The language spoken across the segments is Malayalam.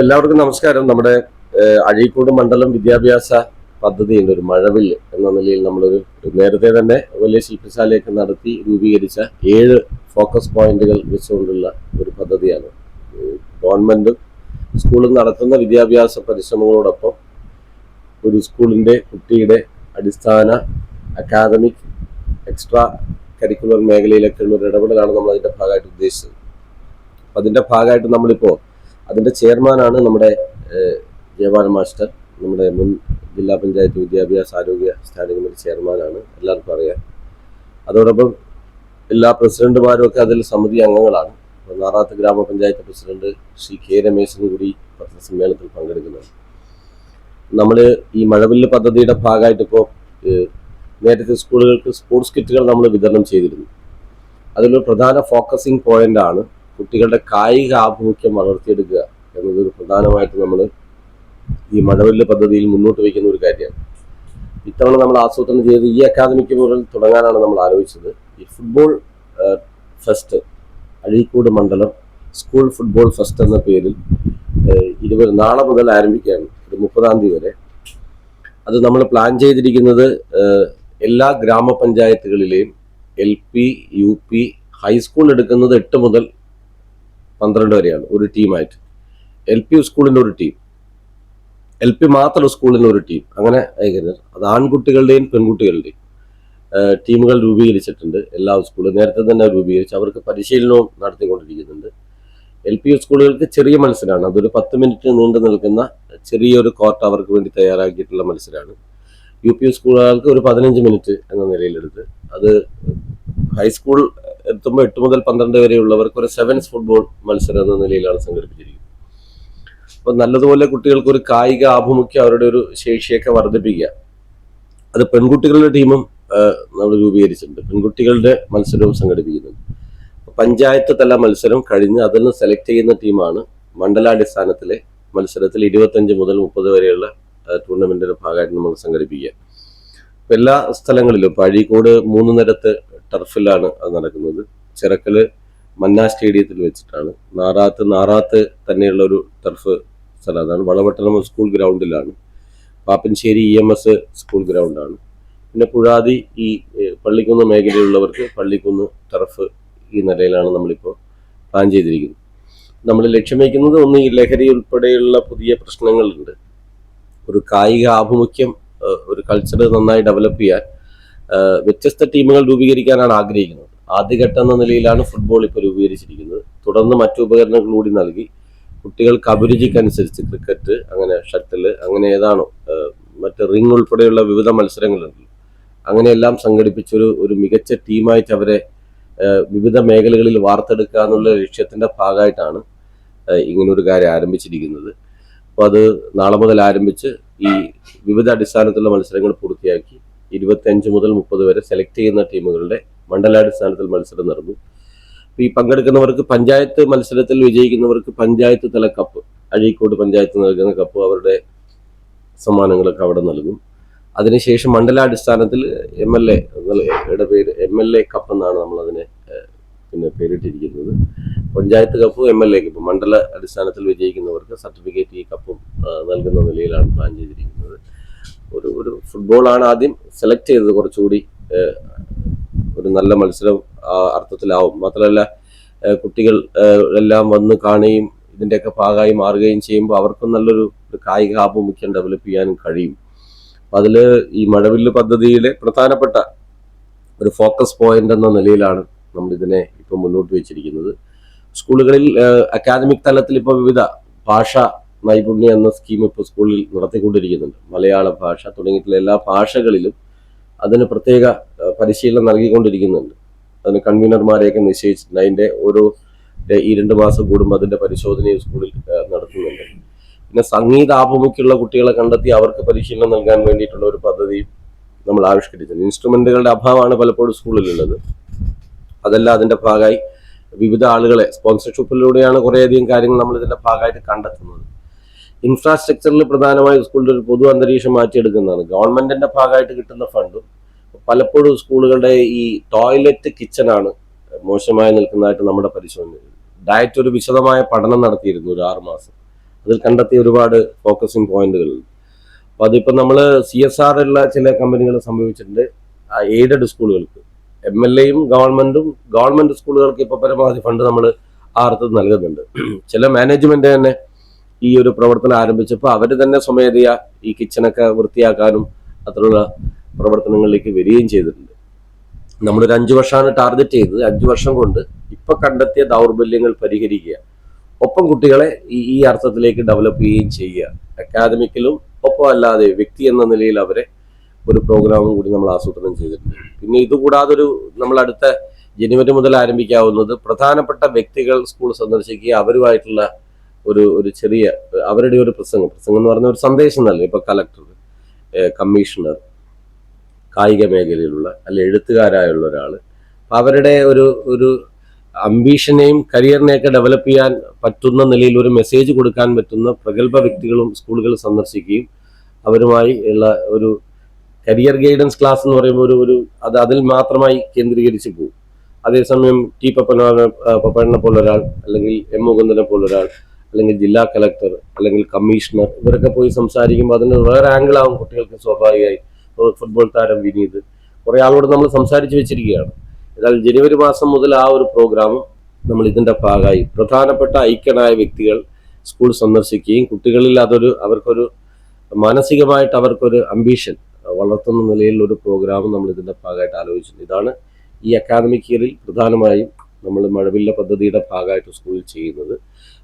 എല്ലാവർക്കും നമസ്കാരം. നമ്മുടെ അഴീക്കോട് മണ്ഡലം വിദ്യാഭ്യാസ പദ്ധതിയുണ്ട് ഒരു മഴവിൽ എന്ന നിലയിൽ നമ്മളൊരു നേരത്തെ തന്നെ വലിയ ശില്പശാലയൊക്കെ നടത്തി രൂപീകരിച്ച ഏഴ് ഫോക്കസ് പോയിന്റുകൾ വെച്ചുകൊണ്ടുള്ള ഒരു പദ്ധതിയാണ്. ഗവൺമെന്റ് ഗവൺമെന്റും സ്കൂളും നടത്തുന്ന വിദ്യാഭ്യാസ പരിശ്രമങ്ങളോടൊപ്പം ഒരു സ്കൂളിന്റെ കുട്ടിയുടെ അടിസ്ഥാന അക്കാദമിക് എക്സ്ട്രാ കരിക്കുലർ മേഖലയിലൊക്കെയുള്ള ഒരു ഇടപെടലാണ് നമ്മൾ അതിന്റെ ഭാഗമായിട്ട് ഉദ്ദേശിച്ചത്. അതിന്റെ ഭാഗമായിട്ട് നമ്മളിപ്പോ അതിന്റെ ചെയർമാനാണ് നമ്മുടെ ഏഹ്, മാസ്റ്റർ. നമ്മുടെ മുൻ ജില്ലാ പഞ്ചായത്ത് വിദ്യാഭ്യാസ ആരോഗ്യ സ്റ്റാൻഡിംഗ് കമ്മിറ്റി ചെയർമാനാണ്. എല്ലാവർക്കും അറിയാം. അതോടൊപ്പം എല്ലാ പ്രസിഡന്റുമാരും ഒക്കെ അതിൽ സമിതി അംഗങ്ങളാണ്. നാറാത്ത് ഗ്രാമപഞ്ചായത്ത് പ്രസിഡന്റ് ശ്രീ കെ രമേശൻ കൂടി പത്രസമ്മേളനത്തിൽ പങ്കെടുക്കുന്നത് നമ്മൾ ഈ മഴവില്ല് പദ്ധതിയുടെ ഭാഗമായിട്ട് ഇപ്പോൾ നേരത്തെ സ്കൂളുകൾക്ക് സ്പോർട്സ് കിറ്റുകൾ നമ്മൾ വിതരണം ചെയ്തിരുന്നു. അതിലൊരു പ്രധാന ഫോക്കസിങ് പോയിന്റ് ആണ് കുട്ടികളുടെ കായിക ആഭിമുഖ്യം വളർത്തിയെടുക്കുക എന്നതൊരു പ്രധാനമായിട്ട് നമ്മൾ ഈ മഴവെല്ല് പദ്ധതിയിൽ മുന്നോട്ട് വയ്ക്കുന്ന ഒരു കാര്യമാണ്. ഇത്തവണ നമ്മൾ ആസൂത്രണം ചെയ്ത് ഈ അക്കാദമിക്ക് മുതൽ തുടങ്ങാനാണ് നമ്മൾ ആലോചിച്ചത്. ഈ ഫുട്ബോൾ ഫെസ്റ്റ് അഴീക്കോട് മണ്ഡലം സ്കൂൾ ഫുട്ബോൾ ഫെസ്റ്റ് എന്ന പേരിൽ ഇരുപത് നാളെ മുതൽ ആരംഭിക്കുകയാണ്. ഒരു മുപ്പതാം തീയതി വരെ. അത് നമ്മൾ പ്ലാൻ ചെയ്തിരിക്കുന്നത് എല്ലാ ഗ്രാമപഞ്ചായത്തുകളിലെയും L P U P high school എടുക്കുന്നത് എട്ട് മുതൽ പന്ത്രണ്ട് വരെയാണ് ഒരു ടീമായിട്ട്. എൽ പി സ്കൂളിന്റെ ഒരു ടീം. എൽ പി മാത്രം സ്കൂളിന്റെ ഒരു ടീം. അങ്ങനെ ആയിരിക്കുന്നത് അത് ആൺകുട്ടികളുടെയും പെൺകുട്ടികളുടെയും ടീമുകൾ രൂപീകരിച്ചിട്ടുണ്ട്. എല്ലാ സ്കൂളും നേരത്തെ തന്നെ രൂപീകരിച്ച് അവർക്ക് പരിശീലനവും നടത്തിക്കൊണ്ടിരിക്കുന്നുണ്ട്. എൽ പി സ്കൂളുകൾക്ക് ചെറിയ മത്സരമാണ്. അതൊരു പത്ത് മിനിറ്റ് നീണ്ടു നിൽക്കുന്ന ചെറിയൊരു കോർട്ട് അവർക്ക് വേണ്ടി തയ്യാറാക്കിയിട്ടുള്ള മത്സരമാണ്. യു പി സ്കൂളുകൾക്ക് ഒരു പതിനഞ്ച് മിനിറ്റ് എന്ന നിലയിലെടുത്ത് അത് ഹൈസ്കൂൾ എത്തുമ്പോൾ എട്ട് മുതൽ പന്ത്രണ്ട് വരെയുള്ളവർക്ക് ഒരു സെവൻസ് ഫുട്ബോൾ മത്സരം എന്ന നിലയിലാണ് സംഘടിപ്പിച്ചിരിക്കുന്നത്. അപ്പോൾ നല്ലതുപോലെ കുട്ടികൾക്ക് ഒരു കായിക ആഭിമുഖ്യം അവരുടെ ഒരു ശേഷിയൊക്കെ വർദ്ധിപ്പിക്കുക. അത് പെൺകുട്ടികളുടെ ടീമും നമ്മൾ രൂപീകരിച്ചിട്ടുണ്ട്. പെൺകുട്ടികളുടെ മത്സരവും സംഘടിപ്പിക്കുന്നുണ്ട്. പഞ്ചായത്ത് തല മത്സരം കഴിഞ്ഞ് അതിൽ നിന്ന് സെലക്ട് ചെയ്യുന്ന ടീമാണ് മണ്ഡലാടിസ്ഥാനത്തിലെ മത്സരത്തിൽ ഇരുപത്തഞ്ച് മുതൽ മുപ്പത് വരെയുള്ള ടൂർണമെന്റിന്റെ ഭാഗമായിട്ട് നമ്മൾ സംഘടിപ്പിക്കുക. എല്ലാ സ്ഥലങ്ങളിലും ഇപ്പൊ അഴീക്കോട് മൂന്ന് നിരത്ത് ടർഫിലാണ് അത് നടക്കുന്നത്. ചിറക്കൽ മന്ന സ്റ്റേഡിയത്തിൽ വെച്ചിട്ടാണ്. നാറാത്ത് നാറാത്ത് തന്നെയുള്ള ഒരു ടർഫ് സ്ഥലം. അതാണ് Valapattanam school ഗ്രൗണ്ടിലാണ്. Pappinisseri E M S school ഗ്രൗണ്ടാണ്. പിന്നെ പുഴാതി ഈ പള്ളിക്കുന്ന് മേഖലയിലുള്ളവർക്ക് പള്ളിക്കുന്ന് ടർഫ് ഈ നിലയിലാണ് നമ്മളിപ്പോൾ പ്ലാൻ ചെയ്തിരിക്കുന്നത്. നമ്മൾ ലക്ഷ്യം വയ്ക്കുന്നത് ഒന്ന് ഈ ലഹരി ഉൾപ്പെടെയുള്ള പുതിയ പ്രശ്നങ്ങളുണ്ട്. ഒരു കായിക ആഭിമുഖ്യം ഒരു കൾച്ചർ നന്നായി ഡെവലപ്പ് ചെയ്യാൻ വ്യത്യസ്ത ടീമുകൾ രൂപീകരിക്കാനാണ് ആഗ്രഹിക്കുന്നത്. ആദ്യഘട്ടം എന്ന നിലയിലാണ് ഫുട്ബോൾ ഇപ്പോൾ രൂപീകരിച്ചിരിക്കുന്നത്. തുടർന്ന് മറ്റു ഉപകരണങ്ങൾ കൂടി നൽകി. കുട്ടികൾക്ക് അഭിരുചിക്കനുസരിച്ച് ക്രിക്കറ്റ് അങ്ങനെ ഷട്ടിൽ അങ്ങനെ ഏതാണോ മറ്റ് റിംഗ് ഉൾപ്പെടെയുള്ള വിവിധ മത്സരങ്ങളുണ്ട്. അങ്ങനെയെല്ലാം സംഘടിപ്പിച്ചൊരു ഒരു മികച്ച ടീമായിട്ട് അവരെ വിവിധ മേഖലകളിൽ വാർത്തെടുക്കുക എന്നുള്ള ലക്ഷ്യത്തിന്റെ ഭാഗമായിട്ടാണ് ഇങ്ങനൊരു കാര്യം ആരംഭിച്ചിരിക്കുന്നത്. അപ്പോൾ അത് നാളെ മുതൽ ആരംഭിച്ച് ഈ വിവിധ അടിസ്ഥാനത്തിലുള്ള മത്സരങ്ങൾ പൂർത്തിയാക്കി ഇരുപത്തിയഞ്ച് മുതൽ മുപ്പത് വരെ സെലക്ട് ചെയ്യുന്ന ടീമുകളുടെ മണ്ഡലാടിസ്ഥാനത്തിൽ മത്സരം നടന്നു. അപ്പോൾ ഈ പങ്കെടുക്കുന്നവർക്ക് പഞ്ചായത്ത് മത്സരത്തിൽ വിജയിക്കുന്നവർക്ക് പഞ്ചായത്ത് തല കപ്പ് അഴീക്കോട് പഞ്ചായത്ത് നൽകുന്ന കപ്പ് അവരുടെ സമ്മാനങ്ങളൊക്കെ അവിടെ നൽകും. അതിനുശേഷം മണ്ഡലാടിസ്ഥാനത്തിൽ എം എൽ എയുടെ പേര് എം എൽ എ കപ്പ് എന്നാണ് നമ്മൾ അതിനെ പിന്നെ പേരിട്ടിരിക്കുന്നത്. പഞ്ചായത്ത് കപ്പും എം എൽ എ കപ്പും മണ്ഡല അടിസ്ഥാനത്തിൽ വിജയിക്കുന്നവർക്ക് സർട്ടിഫിക്കറ്റ് ഈ കപ്പും നൽകുന്ന നിലയിലാണ് പ്ലാൻ ചെയ്തിരിക്കുന്നത്. ഒരു ഒരു ഫുട്ബോളാണ് ആദ്യം സെലക്ട് ചെയ്തത് കുറച്ചുകൂടി ഒരു നല്ല മത്സരം അർത്ഥത്തിലാവും. മാത്രമല്ല കുട്ടികൾ എല്ലാം വന്ന് കാണുകയും ഇതിന്റെയൊക്കെ ഭാഗമായി മാറുകയും ചെയ്യുമ്പോൾ അവർക്കും നല്ലൊരു കായിക ആഭിമുഖ്യം ഡെവലപ്പ് ചെയ്യാനും കഴിയും. അപ്പം അതിൽ ഈ മഴവില്ല് പദ്ധതിയിലെ പ്രധാനപ്പെട്ട ഒരു ഫോക്കസ് പോയിന്റ് എന്ന നിലയിലാണ് നമ്മൾ ഇതിനെ ഇപ്പോൾ മുന്നോട്ട് വെച്ചിരിക്കുന്നത്. സ്കൂളുകളിൽ അക്കാദമിക് തലത്തിൽ ഇപ്പോൾ വിവിധ ഭാഷ നൈപുണ്യം എന്ന സ്കീം ഇപ്പോൾ സ്കൂളിൽ നടത്തിക്കൊണ്ടിരിക്കുന്നുണ്ട്. മലയാള ഭാഷ തുടങ്ങിയിട്ടുള്ള എല്ലാ ഭാഷകളിലും അതിന് പ്രത്യേക പരിശീലനം നൽകിക്കൊണ്ടിരിക്കുന്നുണ്ട്. അതിന് കൺവീനർമാരെയൊക്കെ നിശ്ചയിച്ചിട്ടുണ്ട്. അതിന്റെ ഓരോ ഈ രണ്ട് മാസം കൂടുമ്പോൾ അതിന്റെ പരിശോധനയും സ്കൂളിൽ നടത്തുന്നുണ്ട്. പിന്നെ സംഗീത ആഭിമുഖ്യമുള്ള കുട്ടികളെ കണ്ടെത്തി അവർക്ക് പരിശീലനം നൽകാൻ വേണ്ടിയിട്ടുള്ള ഒരു പദ്ധതി നമ്മൾ ആവിഷ്കരിച്ചിട്ടുണ്ട്. ഇൻസ്ട്രുമെന്റുകളുടെ അഭാവമാണ് പലപ്പോഴും സ്കൂളിലുള്ളത് അതല്ല അതിന്റെ ഭാഗമായി വിവിധ ആളുകളെ സ്പോൺസർഷിപ്പിലൂടെയാണ് കുറേയധികം കാര്യങ്ങൾ നമ്മൾ ഇതിന്റെ ഭാഗമായിട്ട് കണ്ടെത്തുന്നത്. ഇൻഫ്രാസ്ട്രക്ചറിൽ പ്രധാനമായും സ്കൂളിന്റെ ഒരു പൊതു അന്തരീക്ഷം മാറ്റിയെടുക്കുന്നതാണ്. ഗവൺമെന്റിന്റെ ഭാഗമായിട്ട് കിട്ടുന്ന ഫണ്ടും പലപ്പോഴും സ്കൂളുകളുടെ ഈ ടോയ്ലറ്റ് കിച്ചണാണ് മോശമായി നിൽക്കുന്നതായിട്ട് നമ്മുടെ പരിശോധന ഡയറ്റ് ഒരു വിശദമായ പഠനം നടത്തിയിരുന്നു ഒരു ആറ് മാസം. അതിൽ കണ്ടെത്തിയ ഒരുപാട് ഫോക്കസിങ് പോയിന്റുകളുണ്ട് അപ്പോൾ അതിപ്പോൾ നമ്മൾ സി എസ് ആർ ഉള്ള ചില കമ്പനികൾ സംഭവിച്ചിട്ടുണ്ട് എയ്ഡഡ് സ്കൂളുകൾക്ക്. എം എൽ എയും ഗവൺമെന്റും ഗവൺമെന്റ് സ്കൂളുകൾക്ക് ഇപ്പോൾ പരമാവധി ഫണ്ട് നമ്മൾ ആ അർത്ഥത്തിൽ നൽകുന്നുണ്ട്. ചില മാനേജ്മെന്റ് തന്നെ ഈ ഒരു പ്രവർത്തനം ആരംഭിച്ചപ്പോൾ അവർ തന്നെ സ്വമേധയാ ഈ കിച്ചണൊക്കെ വൃത്തിയാക്കാനും അത്തരമുള്ള പ്രവർത്തനങ്ങളിലേക്ക് വരികയും ചെയ്തിട്ടുണ്ട്. നമ്മളൊരു അഞ്ചു വർഷമാണ് ടാർഗറ്റ് ചെയ്തത്. അഞ്ചു വർഷം കൊണ്ട് ഇപ്പൊ കണ്ടെത്തിയ ദൗർബല്യങ്ങൾ പരിഹരിക്കുക. ഒപ്പം കുട്ടികളെ ഈ ഈ അർത്ഥത്തിലേക്ക് ഡെവലപ്പ് ചെയ്യുകയും ചെയ്യുക. അക്കാദമിക്കലും ഒപ്പം അല്ലാതെ വ്യക്തി എന്ന നിലയിൽ അവരെ ഒരു പ്രോഗ്രാമും കൂടി നമ്മൾ ആസൂത്രണം ചെയ്തിട്ടുണ്ട്. പിന്നെ ഇതുകൂടാതെ ഒരു നമ്മൾ അടുത്ത ജനുവരി മുതൽ ആരംഭിക്കാവുന്നത് പ്രധാനപ്പെട്ട വ്യക്തികൾ സ്കൂൾ സന്ദർശിക്കുക അവരുമായിട്ടുള്ള ഒരു ഒരു ചെറിയ അവരുടെ ഒരു പ്രസംഗം. പ്രസംഗം എന്ന് പറഞ്ഞ ഒരു സന്ദേശം നൽകും. ഇപ്പൊ കലക്ടർ കമ്മീഷണർ കായിക മേഖലയിലുള്ള അല്ലെ എഴുത്തുകാരായുള്ള ഒരാൾ അവരുടെ ഒരു ഒരു അംബീഷനെയും കരിയറിനെയൊക്കെ ഡെവലപ്പ് ചെയ്യാൻ പറ്റുന്ന നിലയിൽ ഒരു മെസ്സേജ് കൊടുക്കാൻ പറ്റുന്ന പ്രഗത്ഭ വ്യക്തികളും സ്കൂളുകൾ സന്ദർശിക്കുകയും അവരുമായി ഉള്ള ഒരു കരിയർ ഗൈഡൻസ് ക്ലാസ് എന്ന് പറയുമ്പോൾ ഒരു ഒരു അത് അതിൽ മാത്രമായി കേന്ദ്രീകരിച്ച് പോകും. അതേസമയം ടി പപ്പന പപ്പനെ പോലൊരാൾ അല്ലെങ്കിൽ എം മുകുന്ദനെ പോലൊരാൾ അല്ലെങ്കിൽ ജില്ലാ കലക്ടർ അല്ലെങ്കിൽ കമ്മീഷണർ ഇവരൊക്കെ പോയി സംസാരിക്കുമ്പോൾ അതിന് വേറെ ആംഗിളാവും കുട്ടികൾക്ക് സ്വാഭാവികമായി. ഫുട്ബോൾ താരം വിനീത്. കുറേ ആളോട് നമ്മൾ സംസാരിച്ച് വെച്ചിരിക്കുകയാണ്. എന്നാൽ ജനുവരി മാസം മുതൽ ആ ഒരു പ്രോഗ്രാം നമ്മൾ ഇതിന്റെ ഭാഗമായി. പ്രധാനപ്പെട്ട ഐക്യനായ വ്യക്തികൾ സ്കൂൾ സന്ദർശിക്കുകയും കുട്ടികളിൽ അതൊരു അവർക്കൊരു മാനസികമായിട്ട് അവർക്കൊരു അംബീഷൻ വളർത്തുന്ന നിലയിലുള്ള ഒരു പ്രോഗ്രാം നമ്മൾ ഇതിന്റെ ഭാഗമായിട്ട് ആലോചിച്ചിട്ടുണ്ട്. ഇതാണ് ഈ അക്കാദമിക് ഇയറിൽ പ്രധാനമായും നമ്മൾ മഴവില്ല പദ്ധതിയുടെ ഭാഗമായിട്ട് സ്കൂളിൽ ചെയ്യുന്നത്.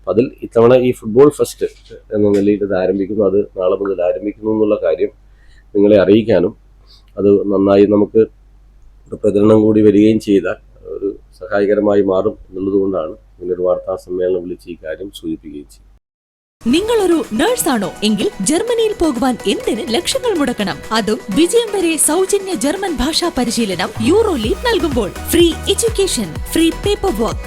അപ്പം അതിൽ ഇത്തവണ ഈ ഫുട്ബോൾ ഫെസ്റ്റ് എന്ന നിലയിൽ ഇത് ആരംഭിക്കുന്നു. അത് നാളെ മുതൽ ആരംഭിക്കുന്നു എന്നുള്ള കാര്യം നിങ്ങളെ അറിയിക്കാനും അത് നന്നായി നമുക്ക് ഒരു പ്രചരണം കൂടി വരികയും ചെയ്താൽ ഒരു സഹായകരമായി മാറും എന്നുള്ളതുകൊണ്ടാണ് ഇങ്ങനൊരു വാർത്താ സമ്മേളനം വിളിച്ച് ഈ കാര്യം സൂചിപ്പിക്കുകയും ചെയ്യും നിങ്ങളൊരു നേഴ്സാണോ എങ്കിൽ ജർമ്മനിയിൽ പോകുവാൻ എന്തിന് ലക്ഷങ്ങൾ മുടക്കണം? അതും വിജയം വരെ സൗജന്യ ജർമ്മൻ ഭാഷാ പരിശീലനം യൂറോ ലീഗ് നൽകുമ്പോൾ. Free education free paper work